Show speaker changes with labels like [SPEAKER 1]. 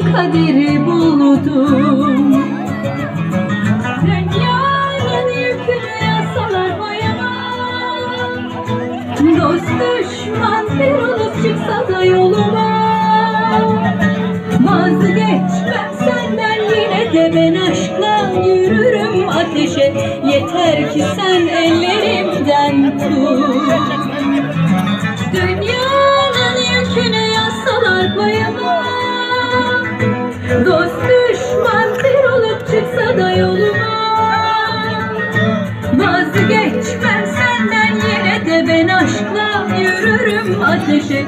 [SPEAKER 1] kaderi buldum Dünyanın yükünü yasalar boyama. Dost düşman bir olup çıksa da yoluma. Vazgeçmem senden yine de ben aşkla yürürüm ateşe. Yeter ki sen ellerimden tut Dost düşman bir olup çıksa da yoluma. Vazgeçmem senden yine de ben aşkla yürürüm ateşe.